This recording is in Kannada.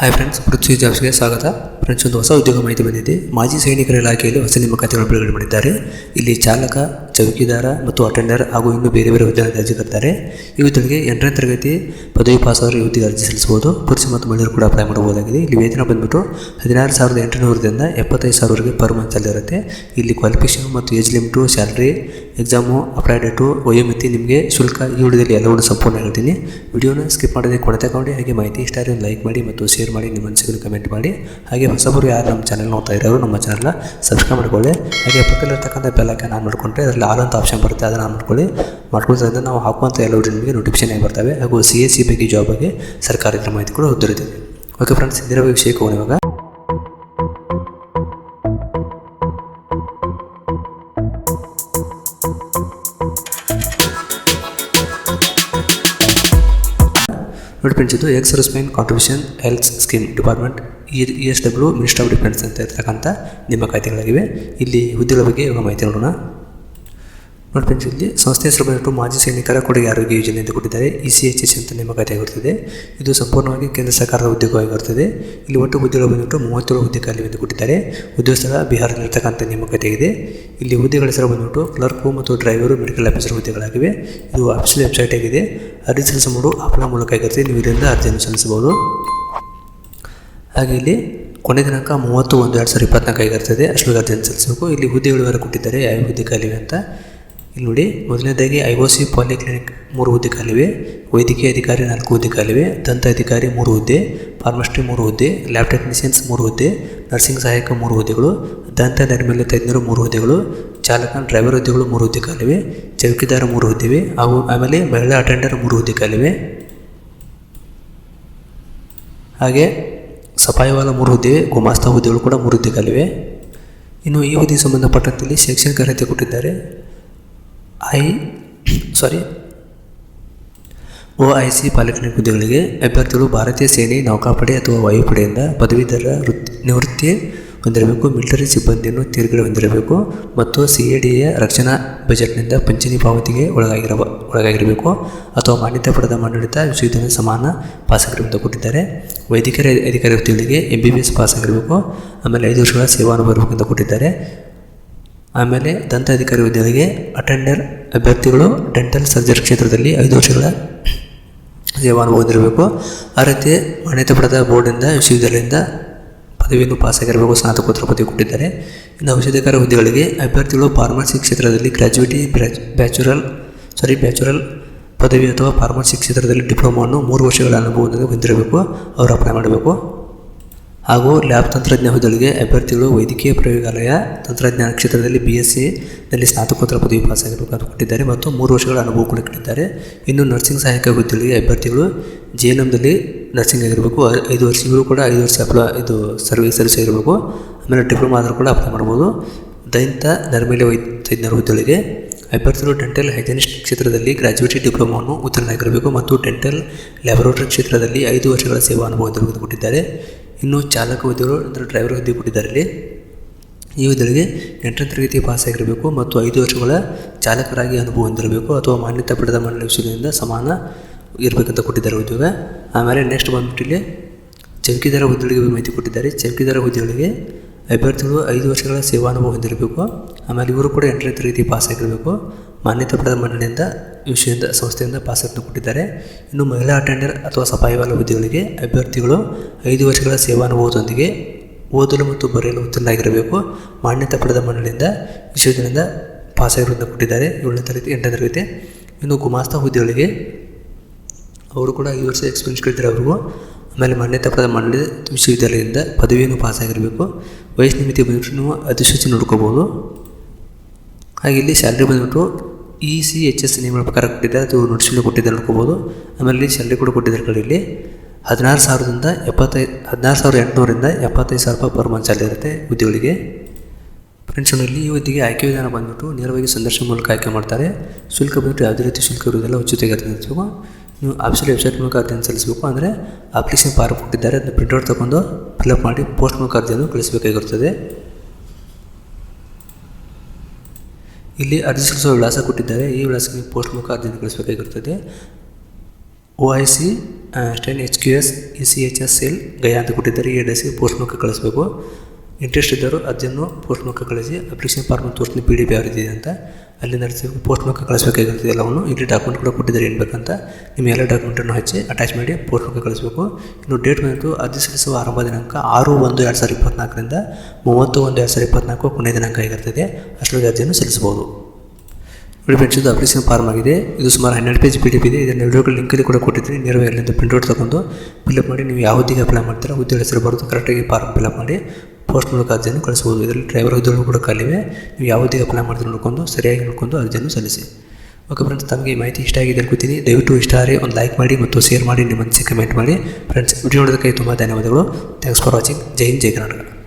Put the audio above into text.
ಹಾಯ್ ಫ್ರೆಂಡ್ಸ್ ಪೃಥ್ವಿ ಜಾಬ್ಸ್ಗೆ ಸ್ವಾಗತ ಫ್ರೆಂಡ್ಸ್ ಒಂದು ಹೊಸ ಉದ್ಯೋಗ ಮಾಹಿತಿ ಬಂದಿದೆ. ಮಾಜಿ ಸೈನಿಕರ ಇಲಾಖೆಯಲ್ಲಿ ಹೊಸ ನೇಮಕಾತಿಗಳು ಬಿಡುಗಡೆ ಮಾಡಿದ್ದಾರೆ ಇಲ್ಲಿ ಚಾಲಕ, ಚೌಕಿದಾರ ಮತ್ತು ಅಟೆಂಡರ್ ಹಾಗೂ ಇನ್ನೂ ಬೇರೆ ಬೇರೆ ಹುದ್ದೆಗಳಿಗೆ ಅರ್ಜಿ ಕರ್ತಾರೆ ಹುದ್ದೆಗೆ ಎಂಟನೇ ತರಗತಿ ಪದವಿ ಪಾಸ್ ಈ ಹುದ್ದೆಗೆ ಅರ್ಜಿ ಸಲ್ಲಿಸಬಹುದು. ಪುರುಷ ಮತ್ತು ಮಹಿಳೆಯರು ಕೂಡ ಅಪ್ಲೈ ಮಾಡಬಹುದಾಗಿದೆ. ಇಲ್ಲಿ ವೇತನ ಬಂದ್ಬಿಟ್ಟು ಹದಿನಾರು ಸಾವಿರದ ಎಂಟುನೂರರಿಂದ ಎಪ್ಪತ್ತೈದು ಸಾವಿರವರೆಗೆ ಪರ್ ಮಂತ್ ಇರುತ್ತೆ. ಇಲ್ಲಿ ಕ್ವಾಲಿಫಿಕೇಷನ್ ಮತ್ತು age limit salary exam apply date ವಯೋಮಿತಿ ನಿಮಗೆ ಶುಲ್ಕ ಈ ವಿಡಿಯೋದಲ್ಲಿ ಎಲ್ಲವನ್ನು ಸಂಪೂರ್ಣ ಹೇಳ್ತೀನಿ. ವಿಡಿಯೋನ ಸ್ಕಿಪ್ ಮಾಡದೆ ಕೊನೆ ತಗೊಂಡು, ಹಾಗೆ ಮಾಹಿತಿ ಇಷ್ಟ ಆದರೆ ಲೈಕ್ ಮಾಡಿ ಮತ್ತು ಶೇರ್ ಮಾಡಿ, ನಿಮ್ಮ ಮನಸ್ಸಿಗೆ ಕಮೆಂಟ್ ಮಾಡಿ. ಹಾಗೆ ಹೊಸಬರು ಯಾರು ನಮ್ಮ ಚಾನಲ್ ನೋಡ್ತಾ ಇರೋರು ನಮ್ಮ ಚಾನಲ್ನ ಸಬ್ಸ್ಕ್ರೈಬ್ ಮಾಡ್ಕೊಳ್ಳಿ. ಹಾಗೆ ಪಕ್ಕದಲ್ಲಿರ್ತಕ್ಕಂಥ ಬೆಲ್ಲಕ್ಕೆ ನಾನು ಮಾಡಿಕೊಂಡ್ರೆ ಅದರಲ್ಲಿ ಆಲ್ ಆಪ್ಷನ್ ಬರುತ್ತೆ, ಅದನ್ನು ಆನ್ ಮಾಡ್ಕೊಳ್ಳಿ. ಮಾಡ್ಕೊಳ್ಳೋದ್ರಿಂದ ನಾವು ಹಾಕುವಂಥ ಎಲ್ಲ ನಿಮಗೆ ನೋಟಿಫಿಕೇಶನ್ ಆಗಿ ಬರ್ತವೆ. ಹಾಗೂ ಸಿ ಎಸ್ ಸಿ ಬಗ್ಗೆ ಜಾಬ್ ಬಗ್ಗೆ ಮಾಹಿತಿ ಕೂಡ ದೊರೆತಿದೆ ಓಕೆ ಫ್ರೆಂಡ್ಸ್ ಇದರ ವಿಷಯಕ್ಕೆ ಹೋಗೋಣ. ಇವಾಗ ಇದು ex servicemen contribution health scheme department E S W minister of defence ಅಂತ ಇರ್ತಕ್ಕಂಥ ನೇಮಕಾತಿಗಳಾಗಿವೆ ಇಲ್ಲಿ ಹುದ್ದೆಗಳ ಬಗ್ಗೆ ಇವಾಗ ಮಾಹಿತಿ ನೋಡೋಣ. ನೋಡಿ ಫ್ರೆಂಡ್ಸ್ ಇಲ್ಲಿ? ಸಂಸ್ಥೆ ಹೆಸರು ಬಂದ್ಬಿಟ್ಟು ಮಾಜಿ ಸೈನಿಕರ ಕೊಡುಗೆ ಆರೋಗ್ಯ ಯೋಜನೆ ಎಂದು ಕೊಟ್ಟಿದ್ದಾರೆ. ಇ ಸಿ ಎಚ್ ಎಸ್ ಅಂತ ನೇಮಕಾತಿಯಾಗಿರುತ್ತದೆ ಇದು ಸಂಪೂರ್ಣವಾಗಿ ಕೇಂದ್ರ ಸರ್ಕಾರದ ಉದ್ಯೋಗವಾಗಿರುತ್ತದೆ ಇಲ್ಲಿ ಒಟ್ಟು ಹುದ್ದೆಗಳು ಬಂದ್ಬಿಟ್ಟು ಮೂವತ್ತೇಳು ಹುದ್ದೆ ಖಾಲಿ ಎಂದು ಕೊಟ್ಟಿದ್ದಾರೆ. ಉದ್ಯೋಗ ಸ್ಥಳ ಬಿಹಾರದಲ್ಲಿರ್ತಕ್ಕಂಥ ನೇಮಕಾತಿಯಾಗಿದೆ ಇಲ್ಲಿ ಹುದ್ದೆಗಳ ಹೆಸರು ಬಂದ್ಬಿಟ್ಟು ಕ್ಲರ್ಕು ಮತ್ತು ಡ್ರೈವರು ಮೆಡಿಕಲ್ ಆಫೀಸರ್ ಹುದ್ದೆಗಳಾಗಿವೆ. ಇದು ಆಫೀಸಿಯಲ್ ವೆಬ್ಸೈಟ್ ಆಗಿದೆ. ಅರ್ಜಿ ಸಲ್ಲಿಸಬಹುದು. ಆಪ್ಲ ಮೂಲಕ ಆಗಿರುತ್ತೆ ನೀವು ಇದರಿಂದ ಅರ್ಜಿಯನ್ನು ಸಲ್ಲಿಸಬಹುದು. ಹಾಗೆ ಇಲ್ಲಿ ಕೊನೆ ದಿನಾಂಕ ಮೂವತ್ತು ಒಂದು ಎರಡು ಸಾವಿರದ ಇಪ್ಪತ್ನಾಲ್ಕು ಆಗಿರ್ತದೆ. ಅಷ್ಟು ಅರ್ಜಿಯನ್ನು ಸಲ್ಲಿಸಬೇಕು. ಇಲ್ಲಿ ಹುದ್ದೆಗಳು ಬೇರೆ ಕೊಟ್ಟಿದ್ದಾರೆ? ಯಾವ ಹುದ್ದೆ ಖಾಲಿವೆ ಅಂತ ಇಲ್ಲಿ ನೋಡಿ ಮೊದಲನೇದಾಗಿ ಐ ಒ ಸಿ ಪಾಲಿಕ್ಲಿನಿಕ್ ಮೂರು ಹುದ್ದೆ ಖಾಲಿವೆ ವೈದ್ಯಕೀಯ ಅಧಿಕಾರಿ ನಾಲ್ಕು ಹುದ್ದೆ ಖಾಲಿವೆ ದಂತ ಅಧಿಕಾರಿ ಮೂರು ಹುದ್ದೆ ಫಾರ್ಮಸ್ಟ್ರಿ ಮೂರು ಹುದ್ದೆ ಲ್ಯಾಬ್ ಟೆಕ್ನಿಷಿಯನ್ಸ್ ಮೂರು ಹುದ್ದೆ ನರ್ಸಿಂಗ್ ಸಹಾಯಕ ಮೂರು ಹುದ್ದೆಗಳು, ದಂತ ನೈರ್ಮಲ್ಯ ತಜ್ಞರು ಮೂರು ಹುದ್ದೆಗಳು, ಚಾಲಕ ಡ್ರೈವರ್ ಹುದ್ದೆಗಳು ಮೂರು ಹುದ್ದೆ ಖಾಲಿವೆ ಚೌಕಿದಾರ ಮೂರು ಹುದ್ದೆವೆ, ಹಾಗೂ ಆಮೇಲೆ ಮಹಿಳಾ ಅಟೆಂಡರ್ ಮೂರು ಹುದ್ದೆ ಕಾಲಿವೆ. ಹಾಗೆ ಸಫಾಯಿವಾಲ ಮೂರು ಹುದ್ದೆ ಗುಮಾಸ್ತ ಹುದ್ದೆಗಳು ಕೂಡ ಮೂರು ಹುದ್ದೆ ಖಾಲಿವೆ ಇನ್ನು ಈ ಹುದ್ದೆಗೆ ಸಂಬಂಧಪಟ್ಟಂತೆ ಶೈಕ್ಷಣಿಕ ಅರ್ಹತೆ ಕೊಟ್ಟಿದ್ದಾರೆ. I sorry O I C polytechnic ಹುದ್ದೆಗಳಿಗೆ ಅಭ್ಯರ್ಥಿಗಳು ಭಾರತೀಯ ಸೇನೆ, ನೌಕಾಪಡೆ ಅಥವಾ ವಾಯುಪಡೆಯಿಂದ ಪದವೀಧರ ವೃತ್ತಿ ನಿವೃತ್ತಿ ಹೊಂದಿರಬೇಕು, ಮಿಲಿಟರಿ ಸಿಬ್ಬಂದಿಯನ್ನು ತೀರ್ಗಡೆ ಹೊಂದಿರಬೇಕು ಮತ್ತು ಸಿ ಎ ಡಿ ಎ ರಕ್ಷಣಾ ಬಜೆಟ್ನಿಂದ ಪಿಂಚಣಿ ಪಾವತಿಗೆ ಒಳಗಾಗಿರಬ ಒಳಗಾಗಿರಬೇಕು ಅಥವಾ ಮಾನ್ಯತೆ ಪಡೆದ ಮಂಡಳಿತ ವಿಶ್ವವಿದ್ಯಾಲಯ ಸಮಾನ ಪಾಸಾಗಿರುವಂತ ಕೊಟ್ಟಿದ್ದಾರೆ. ವೈದ್ಯಕೀಯ ಅಧಿಕಾರಿ ವೃತ್ತಿಗಳಿಗೆ ಎಂ ಬಿ ಬಿ ಎಸ್ ಪಾಸಾಗಿರಬೇಕು. ಆಮೇಲೆ ಐದು ವರ್ಷಗಳ ಸೇವಾನುಭವ ಅಂತ ಕೊಟ್ಟಿದ್ದಾರೆ. ಆಮೇಲೆ ದಂತ ಅಧಿಕಾರಿ ಹುದ್ದೆಗಳಿಗೆ ಅಟೆಂಡರ್ ಅಭ್ಯರ್ಥಿಗಳು ಡೆಂಟಲ್ ಸರ್ಜರಿ ಕ್ಷೇತ್ರದಲ್ಲಿ ಐದು ವರ್ಷಗಳ ಸೇವಾನುಭವ ಹೊಂದಿರಬೇಕು. ರೀತಿ ಮಾನ್ಯತೆ ಪಡೆದ ಬೋರ್ಡಿಂದ ವಿಶ್ವವಿದ್ಯಾಲಯದಿಂದ ಪದವಿಯನ್ನು ಪಾಸಾಗಿರಬೇಕು ಸ್ನಾತಕೋತ್ತರ ಪದವಿ ಕೊಟ್ಟಿದ್ದಾರೆ. ಇನ್ನು ಔಷಧಿಕಾರ ಹುದ್ದೆಗಳಿಗೆ ಅಭ್ಯರ್ಥಿಗಳು ಫಾರ್ಮಸಿ ಕ್ಷೇತ್ರದಲ್ಲಿ ಗ್ರ್ಯಾಜುಯೇಟಿ ಬ್ಯಾಚುರಲ್ ಸಾರಿ ಬ್ಯಾಚುರಲ್ ಪದವಿ ಅಥವಾ ಫಾರ್ಮಸಿ ಕ್ಷೇತ್ರದಲ್ಲಿ ಡಿಪ್ಲೊಮಾವನ್ನು ಮೂರು ವರ್ಷಗಳ ಅನುಭವದಿಂದ ಹೊಂದಿರಬೇಕು. ಅವರು ಅಪ್ಲೈ ಮಾಡಬೇಕು. ಹಾಗೂ ಲ್ಯಾಬ್ ತಂತ್ರಜ್ಞ ಹುದ್ದೆಗಳಿಗೆ ಅಭ್ಯರ್ಥಿಗಳು ವೈದ್ಯಕೀಯ ಪ್ರಯೋಗಾಲಯ, ತಂತ್ರಜ್ಞಾನ ಕ್ಷೇತ್ರದಲ್ಲಿ ಬಿ ಎಸ್ ಸಿನಲ್ಲಿ ಸ್ನಾತಕೋತ್ತರ ಪದವಿ ಪಾಸಾಗಿರಬೇಕಾದ ಕೊಟ್ಟಿದ್ದಾರೆ ಮತ್ತು ಮೂರು ವರ್ಷಗಳ ಅನುಭವ ಕೂಡ ಕೊಟ್ಟಿದ್ದಾರೆ ಇನ್ನು ನರ್ಸಿಂಗ್ ಸಹಾಯಕ ಹುದ್ದೆಗಳಿಗೆ ಅಭ್ಯರ್ಥಿಗಳು ಜೆ ಎನ್ ಎಮ್ದಲ್ಲಿ ನರ್ಸಿಂಗ್ ಆಗಿರಬೇಕು. ಐದು ವರ್ಷಗಳು ಕೂಡ ಐದು ವರ್ಷ ಅಪ್ಲೈ, ಇದು ಸರ್ವಿಸ್ ಸರ್ವಿಸ್ ಆಗಿರಬೇಕು ಆಮೇಲೆ ಡಿಪ್ಲೊಮಾ ಆದರೂ ಕೂಡ ಅಪ್ಲೈ ಮಾಡ್ಬೋದು. ದೈಂತ ನರ್ಮೇಲೆ ವೈದ್ಯ ತಜ್ಞರ ಹುದ್ದೆಗಳಿಗೆ ಅಭ್ಯರ್ಥಿಗಳು ಡೆಂಟಲ್ ಹೈಜೆನಿಸ್ಟ್ ಕ್ಷೇತ್ರದಲ್ಲಿ ಗ್ರಾಜ್ಯುಯೇಟಿ ಡಿಪ್ಲೊಮಾವನ್ನು ಉತ್ತೀರ್ಣರಾಗಿರಬೇಕು ಮತ್ತು ಡೆಂಟಲ್ ಲ್ಯಾಬೊರೇಟರಿ ಕ್ಷೇತ್ರದಲ್ಲಿ ಐದು ವರ್ಷಗಳ ಸೇವಾ ಅನುಭವ ಕೊಟ್ಟಿದ್ದಾರೆ ಇನ್ನು ಚಾಲಕ ಹುದ್ದೆಗಳು ಅಂದರೆ ಡ್ರೈವರ್ ಹುದ್ದೆ ಕೊಟ್ಟಿದ್ದಾರೆ ಇಲ್ಲಿ ಈ ಹುದ್ದೆಗಳಿಗೆ ಎಂಟನೇ ತರಗತಿ ಪಾಸಾಗಿರಬೇಕು ಮತ್ತು ಐದು ವರ್ಷಗಳ ಚಾಲಕರಾಗಿ ಅನುಭವ ಹೊಂದಿರಬೇಕು ಅಥವಾ ಮಾನ್ಯತೆ ಪಡೆದ ಮಂಡಳಿ ವಿಷಯದಿಂದ ಸಮಾನ ಇರಬೇಕಂತ ಕೊಟ್ಟಿದ್ದಾರೆ ಉದ್ಯೋಗ. ಆಮೇಲೆ ನೆಕ್ಸ್ಟ್ ಬಂದ್ಬಿಟ್ಟು ಇಲ್ಲಿ ಚೌಕಿದಾರ ಹುದ್ದೆಗಳಿಗೆ ಮಾಹಿತಿ ಕೊಟ್ಟಿದ್ದಾರೆ. ಚೌಕಿದಾರ ಹುದ್ದೆಗಳಿಗೆ ಅಭ್ಯರ್ಥಿಗಳು ಐದು ವರ್ಷಗಳ ಸೇವಾನುಭವ ಹೊಂದಿರಬೇಕು. ಆಮೇಲೆ ಇವರು ಕೂಡ ಎಂಟನೇ ಪಾಸ್ ಪಾಸಾಗಿರಬೇಕು ಮಾನ್ಯತೆ ಪಡೆದ ಮಂಡಳಿಯಿಂದ ವಿಷಯದಿಂದ, ಸಂಸ್ಥೆಯಿಂದ ಪಾಸನ್ನು ಕೊಟ್ಟಿದ್ದಾರೆ. ಇನ್ನು ಮಹಿಳಾ ಅಟೆಂಡರ್ ಅಥವಾ ಸಫಾಯಿವಾಲ ಹುದ್ದೆಗಳಿಗೆ ಅಭ್ಯರ್ಥಿಗಳು ಐದು ವರ್ಷಗಳ ಸೇವಾನುಭವದೊಂದಿಗೆ ಓದಲು ಮತ್ತು ಬರೆಯಲು ಉತ್ತೀರ್ಣರಾಗಿರಬೇಕು. ಮಾನ್ಯತೆ ಪಡೆದ ಮಂಡಳಿಯಿಂದ ಪಾಸ್ ಪಾಸಾಗಿರೋದನ್ನು ಕೊಟ್ಟಿದ್ದಾರೆ ಏಳನೇ ತರಗತಿ, ಎಂಟನೇ ತರಗತಿ. ಇನ್ನು ಗುಮಾಸ್ತ ಹುದ್ದೆಗಳಿಗೆ ಅವರು ಕೂಡ ಐದು ವರ್ಷ ಎಕ್ಸ್ಪೀರಿಯನ್ಸ್ ಕೇಳ್ತಾರೆ ಅವ್ರಿಗೂ. ಆಮೇಲೆ ಮಾನ್ಯತೆ ಪಡೆದ ಮಂಡ್ಯ ವಿಶ್ವವಿದ್ಯಾಲಯದಿಂದ ಪದವಿಯನ್ನು ಪಾಸಾಗಿರಬೇಕು. ವಯಸ್ಸು ಮಿತಿ ಬಂದ್ಬಿಟ್ಟು ನೀವು ಅಧಿಸೂಚನೆ ನೋಡ್ಕೋಬೋದು. ಹಾಗೆ ಇಲ್ಲಿ ಸ್ಯಾಲ್ರಿ ಬಂದ್ಬಿಟ್ಟು ಇ ಸಿ ಎಚ್ ಎಸ್ ನಿಯಮಗಳ ಪ್ರಕಾರ ಕೊಟ್ಟಿದ್ದಾರೆ ಅದು ನೋಟಿಫಿಕೇಶನ್ ಕೊಟ್ಟಿದ್ದಾರೆ ನೋಡ್ಕೋಬೋದು. ಆಮೇಲೆ ಇಲ್ಲಿ ಸ್ಯಾಲ್ರಿ ಕೂಡ ಕೊಟ್ಟಿದ್ದಾರೆ ಕಡೆ ಇಲ್ಲಿ. ಹದಿನಾರು ಸಾವಿರದಿಂದ ಎಪ್ಪತ್ತೈದು ಹದಿನಾರು ಸಾವಿರದ ಎಂಟುನೂರಿಂದ ಎಪ್ಪತ್ತೈದು ಸಾವಿರ ರೂಪಾಯಿ ಪರ್ ಮಂತ್ ಸ್ಯಾಲ್ರಿ ಇರುತ್ತೆ ಹುದ್ದೆಗಳಿಗೆ ಫ್ರೆಂಡ್ಸ್ ಇಲ್ಲಿ ಈ ಆಯ್ಕೆ ವಿಧಾನ ಬಂದ್ಬಿಟ್ಟು ನೇರವಾಗಿ ಸಂದರ್ಶನ ಮೂಲಕ ಆಯ್ಕೆ ಮಾಡ್ತಾರೆ. ಶುಲ್ಕ ಬಂದ್ಬಿಟ್ಟು ಯಾವುದೇ ರೀತಿ ಶುಲ್ಕ ಇರುವುದಿಲ್ಲ, ಉಚಿತ ಅರ್ಜಿ ಸಲ್ಲಿಸಬೇಕು ನೀವು ಆಫೀಸಲ್ಲಿ ವೆಬ್ಸೈಟ್ ಮೂಲಕ ಅರ್ಜಿಯನ್ನು ಸಲ್ಲಿಸಬೇಕು. ಅಂದರೆ ಅಪ್ಲಿಕೇಶನ್ ಫಾರ್ಮ್ ಕೊಟ್ಟಿದ್ದಾರೆ, ಅದನ್ನು ಪ್ರಿಂಟ್ಔಟ್ ತಗೊಂಡು ಫಿಲಪ್ ಮಾಡಿ ಪೋಸ್ಟ್ ಮೂಲಕ ಅರ್ಜಿಯನ್ನು ಕಳಿಸಬೇಕಾಗಿರುತ್ತದೆ ಇಲ್ಲಿ ಅರ್ಜಿ ಸಲ್ಲಿಸುವ ವಿಳಾಸ ಕೊಟ್ಟಿದ್ದಾರೆ. ಈ ವಿಳಾಸಕ್ಕೆ ನೀವು ಪೋಸ್ಟ್ ಮೂಲಕ ಅರ್ಜಿಯನ್ನು ಕಳಿಸಬೇಕಾಗಿರುತ್ತದೆ O I C ಸ್ಟೆನ್ H Q S E C H S L Gaya ಅಂತ ಕೊಟ್ಟಿದ್ದಾರೆ. ಈ ಅಡ್ರೆಸ್ಗೆ ಪೋಸ್ಟ್ ಮೂಲಕ ಕಳಿಸ್ಬೇಕು. ಇಂಟ್ರೆಸ್ಟ್ ಇದ್ದವರು ಅದನ್ನು ಪೋಸ್ಟ್ ಮೂಲಕ ಕಳಿಸಿ ಅಪ್ಲಿಕೇಶನ್ ಫಾರ್ಮ್ ತೋರಿಸ್ತೀನಿ ಪಿ ಡಿ ಪಿ ಯಾವ ಇದೆ ಅಂತ. ಅಲ್ಲಿ ನಡೆಸಿ ಪೋಸ್ಟ್ ಮೂಲಕ ಕಳಿಸ್ಬೇಕಾಗಿರ್ತದೆ ಎಲ್ಲವನ್ನು. ಇಲ್ಲಿ ಡಾಕ್ಯುಮೆಂಟ್ ಕೂಡ ಕೊಟ್ಟಿದ್ದಾರೆ, ಏನು ಬೇಕಂತ. ನಿಮ್ಮ ಎಲ್ಲ ಡಾಕ್ಯುಮೆಂಟನ್ನು ಹಚ್ಚಿ ಅಟ್ಯಾಚ್ ಮಾಡಿ ಪೋಸ್ಟ್ ಮೂಲಕ ಕಳಿಸಬೇಕು. ಇನ್ನು ಡೇಟ್ ಬಂದು ಅರ್ಜಿ ಸಲ್ಲಿಸುವ ಆರಂಭ ದಿನಾಂಕ ಆರು ಒಂದು ಎರಡು ಸಾವಿರದ ಇಪ್ಪತ್ನಾಲ್ಕರಿಂದ ಮೂವತ್ತು ಒಂದು ಎರಡು ಸಾವಿರದ ಇಪ್ಪತ್ನಾಲ್ಕು ಕೊನೆಯ ದಿನಾಂಕ ಆಗಿರ್ತದೆ. ಅಷ್ಟರಲ್ಲಿ ಅರ್ಜಿಯನ್ನು ಸಲ್ಲಿಸಬಹುದು. ಫ್ರೆಂಡ್ಸ್ ಇದು ಅಪ್ಲಿಕೇಶನ್ ಫಾರ್ಮ್ ಆಗಿದೆ. ಇದು ಸುಮಾರು ಹನ್ನೆರಡು ಪೇಜ್ ಪಿ ಡಿ ಇದೆ. ಇದನ್ನು ವಿಡಿಯೋಗಳು ಲಿಂಕಲ್ಲಿ ಕೂಡ ಕೊಟ್ಟಿದ್ದೀನಿ ನೇರವಾಗಿ ಅಲ್ಲಿಂದ ಪ್ರಿಂಟ್ಔಟ್ ತಗೊಂಡು ಫಿಲ್ಅಪ್ ಮಾಡಿ. ನೀವು ಯಾವ ಹುದ್ದೆಗೆ ಅಪ್ಲೈ ಮಾಡ್ತೀರಾ, ಉದ್ಯೋಗ ಹೆಸರು ಬರುತ್ತೆ ಕರೆಕ್ಟಾಗಿ ಫಾರ್ಮ್ ಫಿಲ್ಅಪ್ ಮಾಡಿ. ಪೋಸ್ಟ್ ಮೂಲಕ ಅರ್ಜಿಯನ್ನು ಕಳಿಸಬಹುದು. ಇದರಲ್ಲಿ ಡ್ರೈವರ್ ಹುದ್ದೆಗಳು ಕೂಡ ಖಾಲಿವೆ. ನೀವು ಯಾವ ಹುದ್ದೆಗೆ ಅಪ್ಲೈ ಮಾಡಿದ್ರು ನೋಡ್ಕೊಂಡು, ಸರಿಯಾಗಿ ನೋಡ್ಕೊಂಡು ಅರ್ಜಿಯನ್ನು ಸಲ್ಲಿಸಿ. ಓಕೆ ಫ್ರೆಂಡ್ಸ್ ತಮಗೆ ಮಾಹಿತಿ ಇಷ್ಟ ಆಗಿದೆ ಅನ್ಕೋತೀನಿ. ದಯವಿಟ್ಟು ಇಷ್ಟ ಆದರೆ ಒಂದು ಲೈಕ್ ಮಾಡಿ ಮತ್ತು ಶೇರ್ ಮಾಡಿ, ನಿಮ್ಮ ಮನಸ್ಸಿಗೆ ಕಮೆಂಟ್ ಮಾಡಿ. ಫ್ರೆಂಡ್ಸ್ ವಿಡಿಯೋ ನೋಡೋದಕ್ಕೆ ತುಂಬ ಧನ್ಯವಾದಗಳು. ಥ್ಯಾಂಕ್ಸ್ ಫಾರ್ ವಾಚಿಂಗ್ ಜೈ ಹಿಂದ್, ಜೈ ಕರ್ನಾಟಕ.